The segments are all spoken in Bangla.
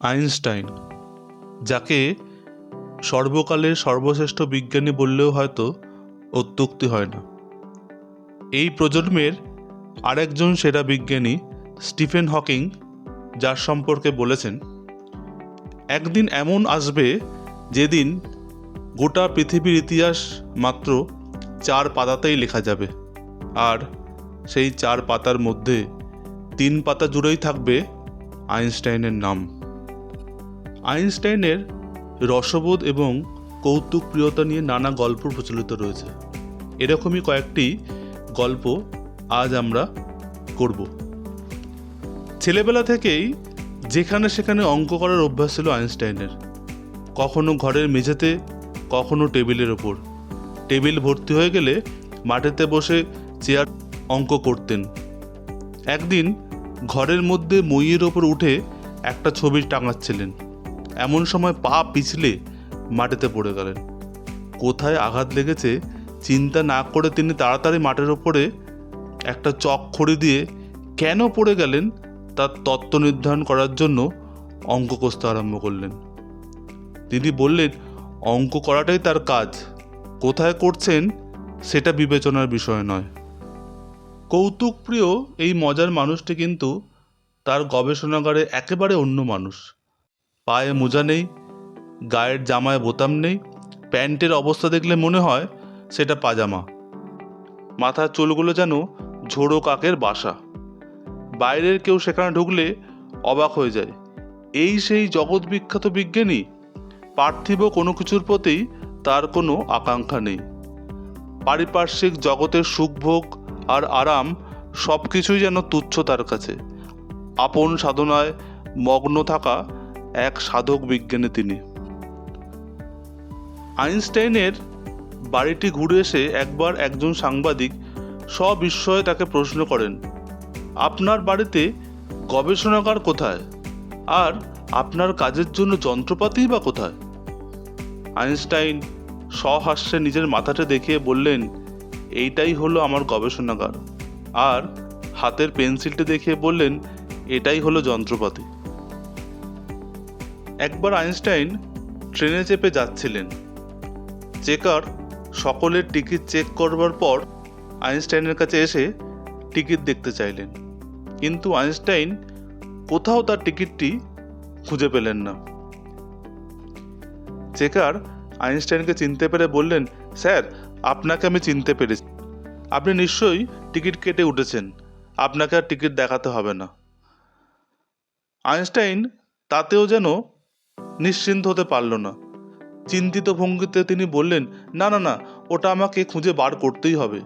আইনস্টাইন, যাকে সর্বকালের সর্বশ্রেষ্ঠ বিজ্ঞানী বললেও হয়তো অত্যুক্তি হয় না। এই প্রজন্মের আরেকজন সেরা বিজ্ঞানী স্টিফেন হকিং, যার সম্পর্কে বলেছেন, একদিন এমন আসবে যেদিন গোটা পৃথিবীর ইতিহাস মাত্র চার পাতাতেই লেখা যাবে, আর সেই চার পাতার মধ্যে তিন পাতা জুড়েই থাকবে আইনস্টাইনের নাম। আইনস্টাইনের রসবোধ এবং কৌতুকপ্রিয়তা নিয়ে নানা গল্প প্রচলিত রয়েছে। এরকমই কয়েকটি গল্প আজ আমরা করব। ছেলেবেলা থেকেই যেখানে সেখানে অঙ্ক করার অভ্যাস ছিল আইনস্টাইনের। কখনো ঘরের মেঝেতে, কখনো টেবিলের ওপর। টেবিল ভর্তি হয়ে গেলে মাটিতে বসে চেয়ার অঙ্ক করতেন। একদিন ঘরের মধ্যে মইয়ের ওপর উঠে একটা ছবি টাঙাচ্ছিলেন। এমন সময় পা পিছলে মাটিতে পড়ে গেলেন। কোথায় আঘাত লেগেছে চিন্তা না করে তিনি তাড়াতাড়ি মাটির ওপরে একটা চক খড়ি দিয়ে কেন পড়ে গেলেন তার তত্ত্ব নির্ধারণ করার জন্য অঙ্ক কষতে আরম্ভ করলেন। তিনি বললেন, অঙ্ক করাটাই তার কাজ। কোথায় করছেন সেটা বিবেচনার বিষয় নয়। কৌতুকপ্রিয় এই মজার মানুষটি কিন্তু তার গবেষণাগারে একেবারে অন্য মানুষ। পায়ে মোজা নেই, গায়ের জামায় বোতাম নেই, প্যান্টের অবস্থা দেখলে মনে হয় সেটা পাজামা। মাথার চুলগুলো যেন ঝোড়ো কাকের বাসা। বাইরের কেউ সেখানে ঢুকলে অবাক হয়ে যায়। এই সেই জগৎ বিখ্যাত বিজ্ঞানী? পার্থিব কোনো কিছুর প্রতি তার কোনো আকাঙ্ক্ষা নেই। পারিপার্শ্বিক জগতের সুখভোগ আর আরাম সব কিছুই যেন তুচ্ছ তার কাছে। আপন সাধনায় মগ্ন থাকা এক সাধক বিজ্ঞানী তিনি। আইনস্টাইনের বাড়িটি ঘুরে এসে একবার একজন সাংবাদিক সবিস্ময়ে তাকে প্রশ্ন করেন, আপনার বাড়িতে গবেষণাগার কোথায়? আর আপনার কাজের জন্য যন্ত্রপাতি বা কোথায়? আইনস্টাইন সহাস্যে নিজের মাথাটা দেখিয়ে বললেন, এইটাই হলো আমার গবেষণাগার। আর হাতের পেন্সিলটি দেখিয়ে বললেন, এটাই হলো যন্ত্রপাতি। একবার আইনস্টাইন ট্রেনে চেপে যাচ্ছিলেন। চেকার সকলের টিকিট চেক করবার পর আইনস্টাইনের কাছে এসে টিকিট দেখতে চাইলেন। কিন্তু আইনস্টাইন কোথাও তার টিকিটটি খুঁজে পেলেন না। চেকার আইনস্টাইনকে চিনতে পেরে বললেন, স্যার, আপনাকে আমি চিনতে পেরেছি। আপনি নিশ্চয়ই টিকিট কেটে উঠেছেন। আপনাকে আর টিকিট দেখাতে হবে না। আইনস্টাইন তাতেও যেন নিশ্চিন্ত হতে পারল না। চিন্তিত ভঙ্গিতে তিনি বললেন, না না না, ওটা আমাকে খুঁজে বার করতেই হবে।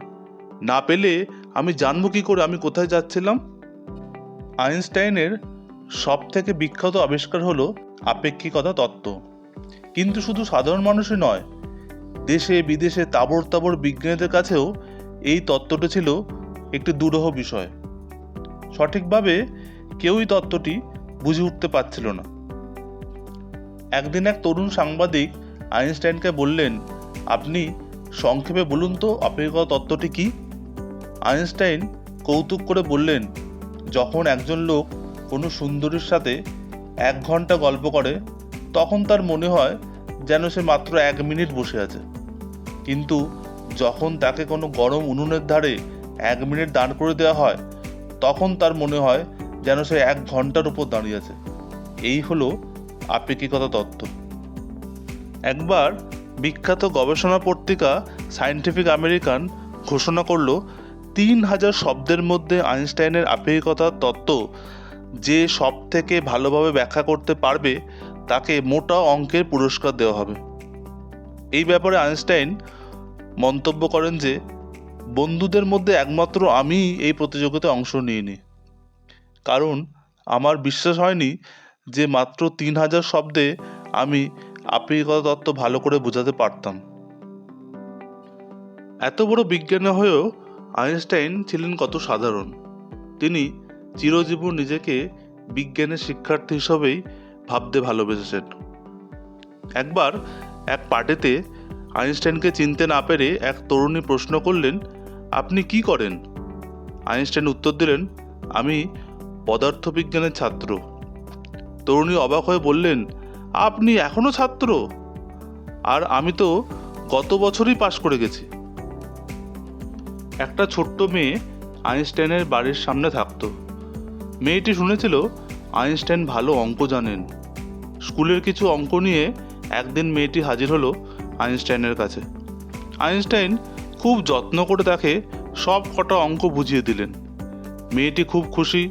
না পেলে আমি জানব কি করে, আমি কোথায় যাচ্ছিলাম? আইনস্টাইনের সব থেকে বিখ্যাত আবিষ্কার হলো আপেক্ষিকতা তত্ত্ব। কিন্তু শুধু সাধারণ মানুষই নয়, দেশে, বিদেশে তাবড় তাবড় বিজ্ঞানীদের কাছেও এই তত্ত্বটি ছিল একটি দুরূহ বিষয়। সঠিকভাবে কেউই তত্ত্বটি বুঝে উঠতে পারছিল না। একদিন এক তরুণ সাংবাদিক আইনস্টাইনকে বললেন, আপনি সংক্ষেপে বলুন তো আপেক্ষিকতা তত্ত্বটি কি? আইনস্টাইন কৌতুক করে বললেন, যখন একজন লোক কোনো সুন্দরীর সাথে এক ঘণ্টা গল্প করে, তখন তার মনে হয় যেন সে মাত্র এক মিনিট বসে আছে। কিন্তু যখন তাকে কোনো গরম উনুনের ধারে এক মিনিট দাঁড় করে দেওয়া হয়, তখন তার মনে হয় যেন সে এক ঘণ্টার উপর দাঁড়িয়ে আছে। এই হলো আপেক্ষিকতা তত্ত্ব। একবার বিখ্যাত গবেষণা পত্রিকা সায়েন্টিফিক আমেরিকান ঘোষণা করল, তিন হাজার শব্দের মধ্যে আইনস্টাইনের আপেক্ষিকতার তত্ত্ব যে সব থেকে ভালোভাবে ব্যাখ্যা করতে পারবে, তাকে মোটা অঙ্কের পুরস্কার দেওয়া হবে। এই ব্যাপারে আইনস্টাইন মন্তব্য করেন যে, বন্ধুদের মধ্যে একমাত্র আমি এই প্রতিযোগিতায় অংশ নিইনি। কারণ আমার বিশ্বাস হয়নি যে মাত্র তিন হাজার শব্দে আমি আপেক্ষিকতা তত্ত্ব ভালো করে বোঝাতে পারতাম। এত বড় বিজ্ঞানী হয়েও আইনস্টাইন ছিলেন কত সাধারণ। তিনি চিরজীবন নিজেকে বিজ্ঞানের শিক্ষার্থী হিসেবেই ভাবতে ভালোবেসেছেন। একবার এক পার্টিতে আইনস্টাইনকে চিনতে না পেরে এক তরুণী প্রশ্ন করলেন, আপনি কি করেন? আইনস্টাইন উত্তর দিলেন, আমি পদার্থবিজ্ঞানের ছাত্র। তরুণী অবাক হয়ে বললেন, আপনি এখনও ছাত্র? আর আমি তো গত বছরই পাশ করে গেছি। একটা ছোট্ট মেয়ে আইনস্টাইনের বাড়ির সামনে থাকতো। মেয়েটি শুনেছিল, আইনস্টাইন ভালো অঙ্ক জানেন। স্কুলের কিছু অঙ্ক নিয়ে একদিন মেয়েটি হাজির হলো আইনস্টাইনের কাছে। আইনস্টাইন খুব যত্ন করে তাকে সব কটা অঙ্ক বুঝিয়ে দিলেন। মেয়েটি খুব খুশি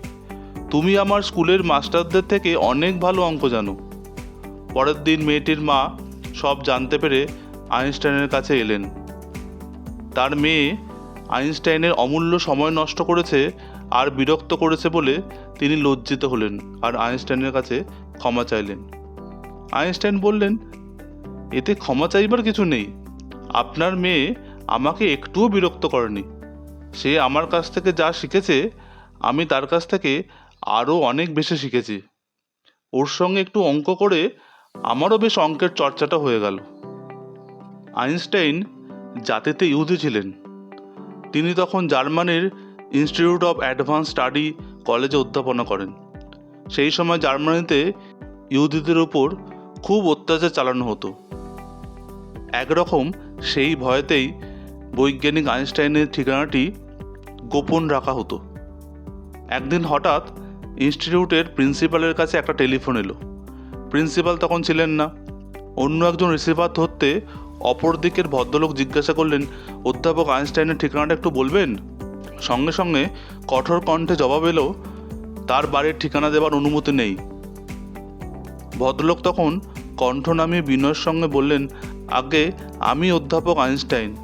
তুমি আমার স্কুলের মাস্টারদের থেকে অনেক ভালো অঙ্ক জানো। পরের দিন মেয়েটির মা সব জানতে পেরে আইনস্টাইনের কাছে এলেন। তার মেয়ে আইনস্টাইনের অমূল্য সময় নষ্ট করেছে আর বিরক্ত করেছে বলে তিনি লজ্জিত হলেন আর আইনস্টাইনের কাছে ক্ষমা চাইলেন। আইনস্টাইন বললেন, এতে ক্ষমা চাইবার কিছু নেই। আপনার মেয়ে আমাকে একটুও বিরক্ত করেনি। সে আমার কাছ থেকে যা শিখেছে, আমি তার কাছ থেকে আরও অনেক বেশি শিখেছি। ওর সঙ্গে একটু অঙ্ক করে আমারও বেশ অঙ্কের চর্চাটা হয়ে গেল। আইনস্টাইন জাতিতে ইহুদি ছিলেন। তিনি তখন জার্মানির ইনস্টিটিউট অফ অ্যাডভান্স স্টাডি কলেজে অধ্যাপনা করেন। সেই সময় জার্মানিতে ইহুদিদের উপর খুব অত্যাচার চালানো হতো। একরকম সেই ভয়েতেই বৈজ্ঞানিক আইনস্টাইনের ঠিকানাটি গোপন রাখা হতো। একদিন হঠাৎ ইনস্টিটিউটের প্রিন্সিপালের কাছে একটা টেলিফোন এলো। প্রিন্সিপাল তখন ছিলেন না। অন্য একজন রিসিভার ধরতে অপর দিকের ভদ্রলোক জিজ্ঞাসা করলেন, অধ্যাপক আইনস্টাইনের ঠিকানাটা একটু বলবেন? সঙ্গে সঙ্গে কঠোর কণ্ঠে জবাব এলো, তার বাড়ির ঠিকানা দেওয়ার অনুমতি নেই। ভদ্রলোক তখন কণ্ঠ নামিয়ে বিনয়ের সঙ্গে বললেন, আগে আমি অধ্যাপক আইনস্টাইন।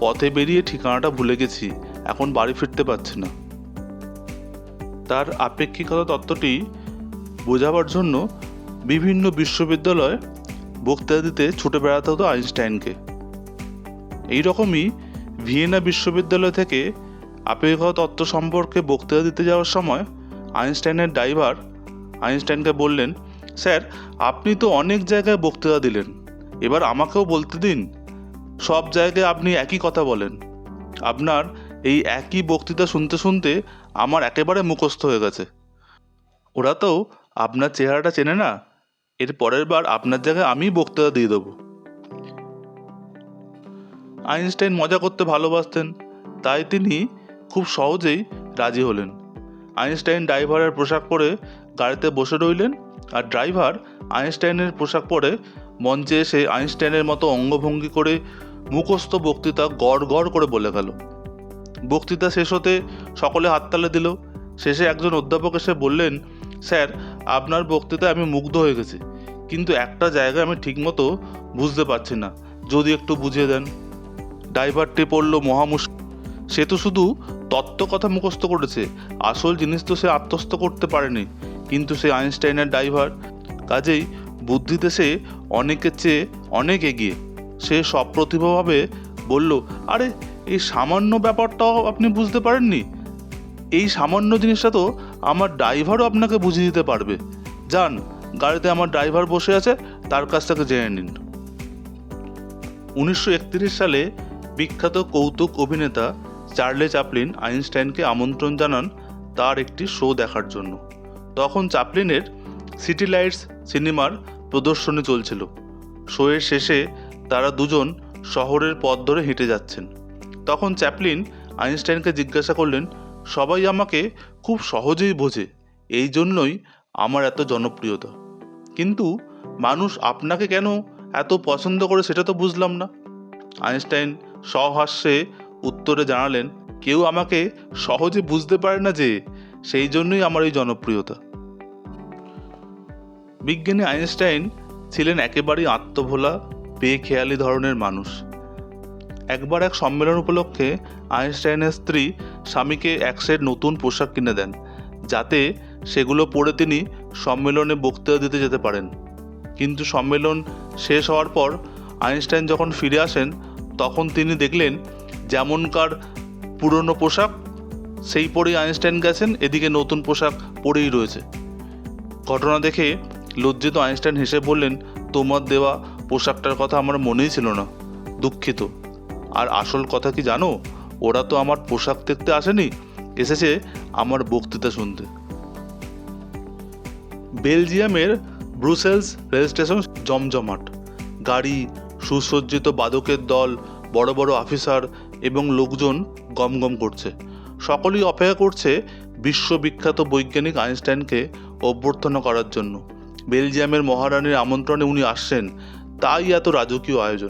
পথে বেরিয়ে ঠিকানাটা ভুলে গেছি। এখন বাড়ি ফিরতে পারছি না। তার আপেক্ষিকতা তত্ত্বটি বোঝাবার জন্য বিভিন্ন বিশ্ববিদ্যালয়ে বক্তৃতা দিতে ছুটে বেড়াতে হতো আইনস্টাইনকে। এই রকমই ভিয়েনা বিশ্ববিদ্যালয় থেকে আপেক্ষিকতা তত্ত্ব সম্পর্কে বক্তৃতা দিতে যাওয়ার সময় আইনস্টাইনের ড্রাইভার আইনস্টাইনকে বললেন, স্যার, আপনি তো অনেক জায়গায় বক্তৃতা দিলেন। এবার আমাকেও বলতে দিন। সব জায়গায় আপনি একই কথা বলেন। আপনার এই একই বক্তৃতা শুনতে শুনতে আমার একেবারে মুখস্থ হয়ে গেছে। ওরা তো আপনার চেহারাটা চেনে না। এর পরের বার আপনার জায়গায় আমি বক্তৃতা দিয়ে দেবো। আইনস্টাইন মজা করতে ভালোবাসতেন, তাই তিনি খুব সহজেই রাজি হলেন। আইনস্টাইন ড্রাইভারের পোশাক পরে গাড়িতে বসে রইলেন আর ড্রাইভার আইনস্টাইনের পোশাক পরে মঞ্চে এসে আইনস্টাইনের মতো অঙ্গভঙ্গি করে মুখস্থ বক্তৃতা গড় গড় করে বলে গেল। বক্তৃতা শেষ হতে সকলে হাততালে দিল। শেষে একজন অধ্যাপক এসে বললেন, স্যার, আপনার বক্তৃতায় আমি মুগ্ধ হয়ে গেছি, কিন্তু একটা জায়গায় আমি ঠিকমতো বুঝতে পারছি না। যদি একটু বুঝিয়ে দেন। ড্রাইভারটি পড়ল মহামুশ সে তো শুধু তত্ত্ব কথা মুখস্থ করেছে, আসল জিনিস তো সে আত্মস্থ করতে পারেনি, কিন্তু সে আইনস্টাইনের ড্রাইভার, কাজেই বুদ্ধিতে সে অনেকের চেয়ে অনেক এগিয়ে। সে সপ্রতিভভাবে বলল, আরে এই সামান্য ব্যাপারটাও আপনি বুঝতে পারেননি? এই সামান্য জিনিসটা তো আমার ড্রাইভারও আপনাকে বুঝিয়ে দিতে পারবে। যান, গাড়িতে আমার ড্রাইভার বসে আছে, তার কাছ থেকে জেনে নিন। উনিশশো একত্রিশ সালে বিখ্যাত কৌতুক অভিনেতা চার্লে চাপলিন আইনস্টাইনকে আমন্ত্রণ জানান তার একটি শো দেখার জন্য। তখন চাপলিনের সিটি লাইটস সিনেমার প্রদর্শনী চলছিল। শোয়ের শেষে তারা দুজন শহরের পথ ধরে হেঁটে যাচ্ছেন। তখন চ্যাপলিন আইনস্টাইনকে জিজ্ঞাসা করলেন, সবাই আমাকে খুব সহজেই বোঝে, এই জন্যই আমার এত জনপ্রিয়তা। কিন্তু মানুষ আপনাকে কেন এত পছন্দ করে সেটা তো বুঝলাম না। আইনস্টাইন সহাস্যে উত্তরে জানালেন, কেউ আমাকে সহজে বুঝতে পারে না যে সেই জন্যই আমার এই জনপ্রিয়তা। বিজ্ঞানী আইনস্টাইন ছিলেন একেবারেই আত্মভোলা, বেখেয়ালি ধরনের মানুষ। একবার এক সম্মেলন উপলক্ষে আইনস্টাইনের স্ত্রী স্বামীকে এক সেট নতুন পোশাক কিনে দেন, যাতে সেগুলো পরে তিনি সম্মেলনে বক্তৃতা দিতে যেতে পারেন। কিন্তু সম্মেলন শেষ হওয়ার পর আইনস্টাইন যখন ফিরে আসেন, তখন তিনি দেখলেন যেমনকার পুরনো পোশাক, সেই পরেই আইনস্টাইন গেছেন, এদিকে নতুন পোশাক পরেই রয়েছে। ঘটনা দেখে লজ্জিত আইনস্টাইন হেসে বললেন, তোমার দেওয়া পোশাকটার কথা আমার মনেই ছিল না, দুঃখিত। আর আসল কথা কি জানো? ওরা তো আমার পোশাক দেখতে আসেনি। এসেছে আমার বক্তৃতা শুনতে। বেলজিয়ামের ব্রুসেলস রেল স্টেশন জমজমাট। গাড়ি, সুসজ্জিত বাদকের দল, বড় বড় অফিসার এবং লোকজন গমগম করছে। সকলেই অপেক্ষা করছে বিশ্ববিখ্যাত বৈজ্ঞানিক আইনস্টাইনকে অভ্যর্থনা করার জন্য। বেলজিয়ামের মহারানীর আমন্ত্রণে উনি আসছেন। তাই এত রাজকীয় আয়োজন।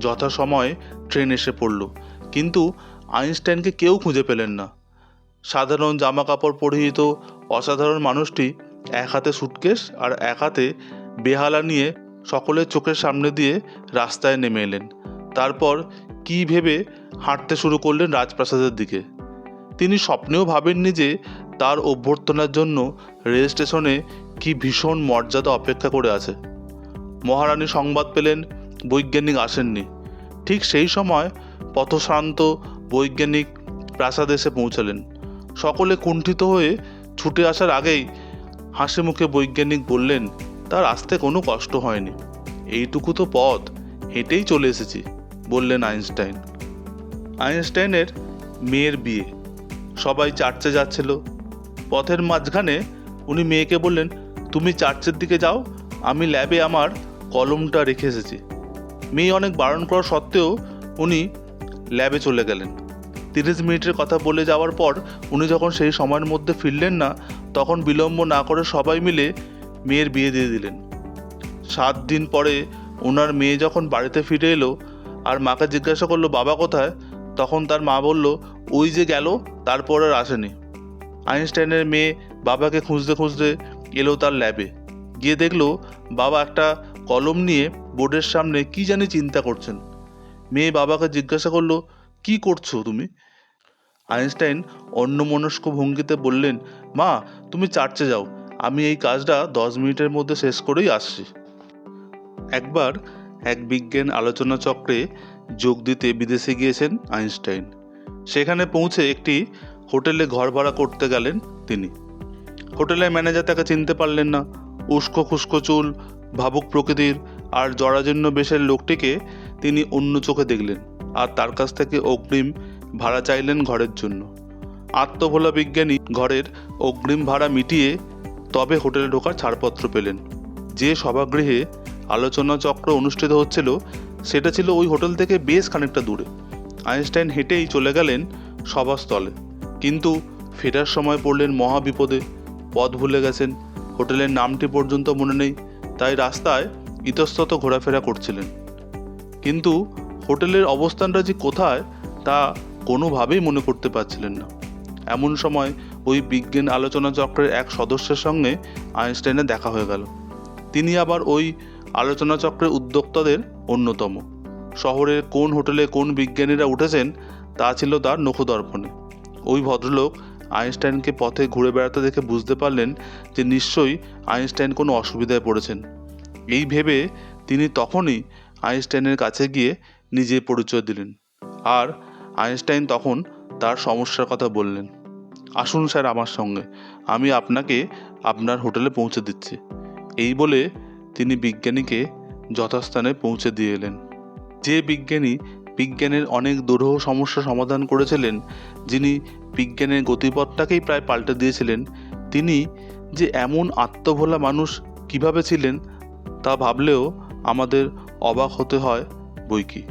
যথাসময়ে ট্রেন এসে পড়ল। কিন্তু আইনস্টাইনকে কেউ খুঁজে পেলেন না। সাধারণ জামা কাপড় পরিহিত অসাধারণ মানুষটি এক হাতে সুটকেস আর এক হাতে বেহালা নিয়ে সকলের চোখের সামনে দিয়ে রাস্তায় নেমে এলেন। তারপর কী ভেবে হাঁটতে শুরু করলেন রাজপ্রাসাদের দিকে। তিনি স্বপ্নেও ভাবেননি যে তার অভ্যর্থনার জন্য রেল স্টেশনে কি ভীষণ মর্যাদা অপেক্ষা করে আছে। মহারানী সংবাদ পেলেন, বৈজ্ঞানিক আসেননি। ঠিক সেই সময় পথশ্রান্ত বৈজ্ঞানিক প্রাসাদে এসে পৌঁছালেন। সকলে কুণ্ঠিত হয়ে ছুটে আসার আগেই হাসি মুখে বৈজ্ঞানিক বললেন, তার আসতে কোনো কষ্ট হয়নি। এইটুকু তো পথ, হেঁটেই চলে এসেছি, বললেন আইনস্টাইন। আইনস্টাইনের মেয়ের বিয়ে। সবাই চার্চে যাচ্ছিল। পথের মাঝখানে উনি মেয়েকে বললেন, তুমি চার্চের দিকে যাও, আমি ল্যাবে আমার কলমটা রেখে এসেছি। মেয়ে অনেক বারণ করা সত্ত্বেও উনি ল্যাবে চলে গেলেন। তিরিশ মিনিটের কথা বলে যাওয়ার পর উনি যখন সেই সময়ের মধ্যে ফিরলেন না, তখন বিলম্ব না করে সবাই মিলে মেয়ের বিয়ে দিয়ে দিলেন। সাত দিন পরে ওনার মেয়ে যখন বাড়িতে ফিরে এলো আর মাকে জিজ্ঞাসা করল, বাবা কোথায়? তখন তার মা বলল, ওই যে গেল, তারপর আর আসেনি। আইনস্টাইনের মেয়ে বাবাকে খুঁজতে খুঁজতে এলো তার ল্যাবে গিয়ে দেখল, বাবা একটা কলম নিয়ে বোর্ডের সামনে কি জানি চিন্তা করছেন। মেয়ে বাবাকে জিজ্ঞাসা করল, কি করছ তুমি? আইনস্টাইন অন্যমনস্ক ভঙ্গিতে বললেন, মা, তুমি চার্চে যাও, আমি এই কাজটা দশ মিনিটের মধ্যে শেষ করেই আসছি। একবার এক বিজ্ঞান আলোচনা চক্রে যোগ দিতে বিদেশে গিয়েছেন আইনস্টাইন। সেখানে পৌঁছে একটি হোটেলে ঘর ভাড়া করতে গেলেন তিনি। হোটেলের ম্যানেজার তাকে চিনতে পারলেন না। উস্কো খুস্কো চুল ভাবুক প্রকৃতির আর জরাজীর্ণ বেশের লোকটিকে তিনি অন্য চোখে দেখলেন আর তার কাছ থেকে অগ্রিম ভাড়া চাইলেন ঘরের জন্য। আত্মভোলা বিজ্ঞানী ঘরের অগ্রিম ভাড়া মিটিয়ে তবে হোটেলে ঢোকার ছাড়পত্র পেলেন। যে সভাগৃহে আলোচনা চক্র অনুষ্ঠিত হচ্ছিল, সেটা ছিল ওই হোটেল থেকে বেশ খানিকটা দূরে। আইনস্টাইন হেঁটেই চলে গেলেন সভাস্থলে। কিন্তু ফেরার সময় পড়লেন মহা বিপদে পথ ভুলে গেছেন। হোটেলের নামটি পর্যন্ত মনে নেই। তাই রাস্তায় ইতস্তত ঘোরাফেরা করছিলেন। কিন্তু হোটেলের অবস্থানটা যে কোথায়, তা কোনোভাবেই মনে করতে পারছিলেন না। এমন সময় ওই বিজ্ঞান আলোচনা চক্রের এক সদস্যের সঙ্গে আইনস্টাইনের দেখা হয়ে গেল। তিনি আবার ওই আলোচনা চক্রের উদ্যোক্তাদের অন্যতম। শহরের কোন হোটেলে কোন বিজ্ঞানীরা উঠেছেন, তা ছিল তার নখদর্পণে। ওই ভদ্রলোক আইনস্টাইনকে পথে ঘুরে বেড়াতে দেখে বুঝতে পারলেন যে নিশ্চয়ই আইনস্টাইন কোনো অসুবিধায় পড়েছেন। এই ভেবে তিনি তখনই আইনস্টাইনের কাছে গিয়ে নিজে পরিচয় দিলেন। আর আইনস্টাইন তখন তার সমস্যার কথা বললেন। আসুন স্যার আমার সঙ্গে, আমি আপনাকে আপনার হোটেলে পৌঁছে দিচ্ছি। এই বলে তিনি বিজ্ঞানীকে যথাস্থানে পৌঁছে দিয়ে এলেন। যে বিজ্ঞানী বিজ্ঞানের অনেক দুরূহ সমস্যা সমাধান করেছিলেন, যিনি বিজ্ঞানের গতিপথটাকেই প্রায় পাল্টে দিয়েছিলেন। তিনি যে এমন আত্মভোলা মানুষ কীভাবে ছিলেন, তা ভাবলেও আমাদের অবাক হতে হয় বই কি